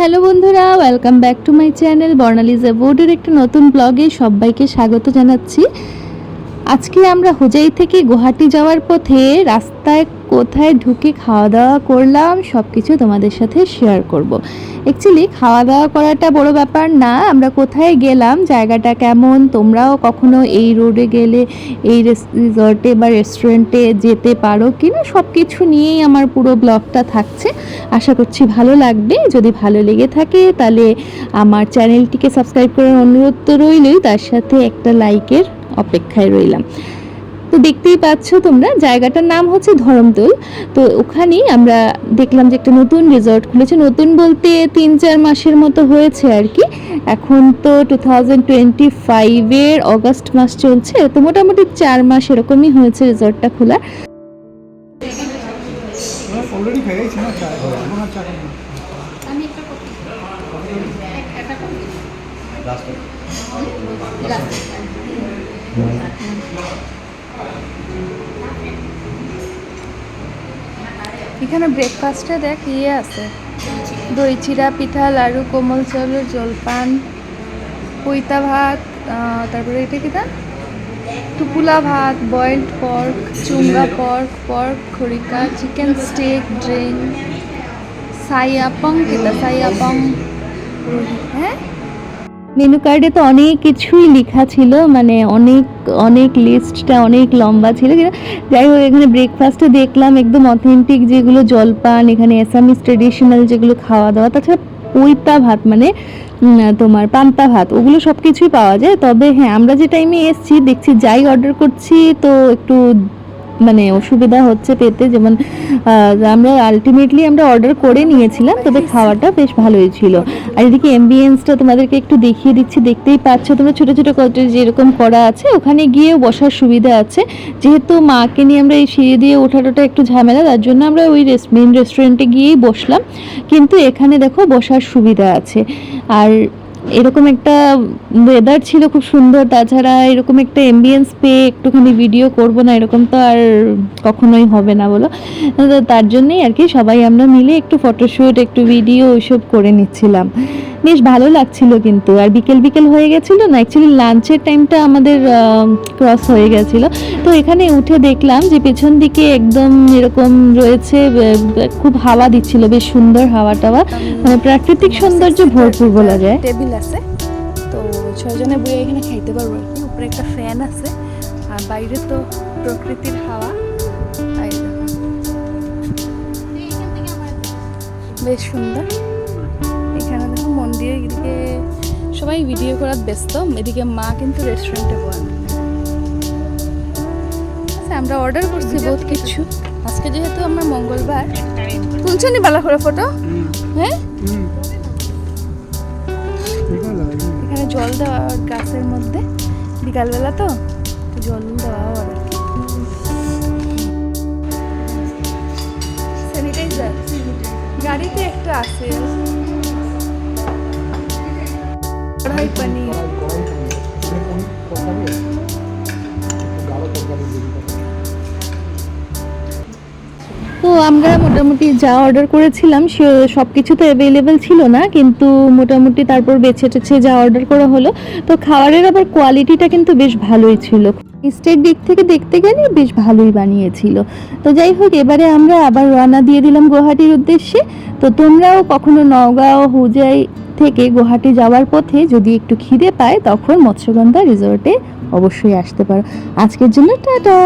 Hello বন্ধুরা welcome back to my channel Barnaliza বোর্ডের একটা নতুন ব্লগে সবাইকে স্বাগত জানাচ্ছি আজকে আমরা হোজাই থেকে গুয়াহাটি যাওয়ার পথে রাস্তায় কোথায় ঢুকে খাওয়া দাওয়া করলাম সব কিছু তোমাদের সাথে শেয়ার করব। অ্যাকচুয়ালি খাওয়া দাওয়া করাটা বড় ব্যাপার না, আমরা কোথায় গেলাম, জায়গাটা কেমন, তোমরাও কখনো এই রোডে গেলে, এই রিসর্টে বা রেস্টুরেন্টে যেতে পারো কিনা সব কিছু নিয়েই আমার পুরো ব্লগটা থাকছে আশা করছি ভালো লাগবে। যদি ভালো লেগে থাকে তাহলে আমার চ্যানেলটিকে সাবস্ক্রাইব করার অনুরোধ তো রইলই, তার সাথে একটা লাইকের অপেক্ষায় রইলাম। তো দেখতেই পাচ্ছ তোমরা, জায়গাটার নাম হচ্ছে ধরমতল। তো ওখানেই আমরা দেখলাম যে একটা নতুন রিসর্ট খুলেছে। নতুন বলতে তিন চার মাসের মতো হয়েছে আর কি। এখন তো টু থাউজেন্ড টোয়েন্টি ফাইভের অগস্ট মাস চলছে। তো মোটামুটি চার মাস এরকমই হয়েছে রিসর্টটা খোলা অলরেডি খেয়ে গেছি না চা এখন আর চা। আমি একটা কপি একটা কপি এখানে ব্রেকফাস্টে দেখ ইয়ে আছে। দই চিরা পিঠা লাড়ু কোমল চাউলের জলপান পৈতা ভাত তারপরে এটা কি টুপুলা ভাত boiled pork chunga pork pork kharika chicken steak drink saiyapong কিতা সাইয়াপং হ্যাঁ? মেনু কার্ডে তো অনেক কিছুই লেখা ছিল মানে অনেক অনেক লিস্টটা অনেক লম্বা ছিল যাই হোক, এখানে ব্রেকফাস্টে দেখলাম একদম অথেন্টিক যেগুলো জলপান, এখানে অ্যাসামিস ট্রেডিশনাল যেগুলো খাওয়া দাওয়া তাছাড়া পৈতা ভাত মানে তোমার পান্তা ভাত, ওগুলো সব কিছুই পাওয়া যায়। তবে হ্যাঁ আমরা যে টাইমে এসছি, দেখছি যাই অর্ডার করছি, তো একটু মানে অসুবিধা হচ্ছে পেতে, যেমন আমরা আলটিমেটলি আমরা অর্ডার করে নিয়েছিলাম, তবে খাওয়াটা বেশ ভালোই ছিল। আর এদিকে এমবিয়েন্সটা তোমাদেরকে একটু দেখিয়ে দিচ্ছি, দেখতেই পাচ্ছ তোমরা ছোটো ছোটো যেরকম করা আছে। ওখানে গিয়ে বসার সুবিধা আছে। যেহেতু মাকে নিয়ে আমরা এই সিঁড়ি দিয়ে ওঠাটা একটু ঝামেলা, তার জন্য আমরা ওই মেন রেস্টুরেন্টে গিয়েই বসলাম। কিন্তু এখানে দেখো বসার সুবিধা আছে। আর এরকম একটা ওয়েদার ছিল খুব সুন্দর, তাছাড়া এরকম একটা এমবিয়েন্স পেয়ে একটুখানি ভিডিও করব না, এরকম তো আর কখনোই হবে না বলো। তার জন্যই আর কি সবাই আমরা মিলে একটু ফটোশ্যুট একটু ভিডিও ওইসব করে নিচ্ছিলাম। বেশ ভালো লাগছিল কিন্তু। আর বিকেল বিকেল হয়ে গেছিল না অ্যাকচুয়ালি লাঞ্চের টাইমটা আমাদের ক্রস হয়ে গেছিল। তো এখানে উঠে দেখলাম যে পেছন দিকে একদম এরকম রয়েছে খুব হাওয়া দিচ্ছিল, বেশ সুন্দর হাওয়া টাওয়া। মানে প্রাকৃতিক সৌন্দর্য ভরপুর বলা যায়। টেবিল আছে। তো ছয়জনে বইয়ে এখানে খাইতে পারব। আর কি উপরে একটা ফ্যান আছে। আর বাইরে তো প্রকৃতির হাওয়া। বেশ সুন্দর। এখানে দেখো মন্দিরের এদিকে সবাই ভিডিও করার ব্যস্ত এদিকে মা কিন্তু রেস্টুরেন্টে বল আচ্ছা আমরা অর্ডার করছি বহুত কিছু। আজকে যেহেতু আমরা মঙ্গলবার তুলছো নি বালা করে ফটো? হ্যাঁ। এখানে জল দেওয়া গাছের মধ্যে বিকালবেলা তো তো জল দেওয়া আর স্যানিটাইজার গাড়িতে একটা আছে। তো আমরা মোটামুটি যা অর্ডার করেছিলাম, সে সব কিছু তো অ্যাভেলেবেল ছিল না, কিন্তু মোটামুটি তারপর বেছে টেছে যা অর্ডার করা হলো, তো খাবারের আবার কোয়ালিটিটা কিন্তু বেশ ভালোই ছিল। টেস্টের দিক থেকে দেখতে গেলে বেশ ভালোই বানিয়েছিল। তো যাই হোক, এবারে আমরা আবার রওনা দিয়ে দিলাম গুয়াহাটির উদ্দেশ্যে। তো তোমরাও কখনো নওগাঁও, হুজাই থেকে গুয়াহাটি যাওয়ার পথে যদি একটু খিদে পায়, তখন মৎস্যগন্ধা রিসোর্টে অবশ্যই আসতে পারো। আজকের জন্য টাটা!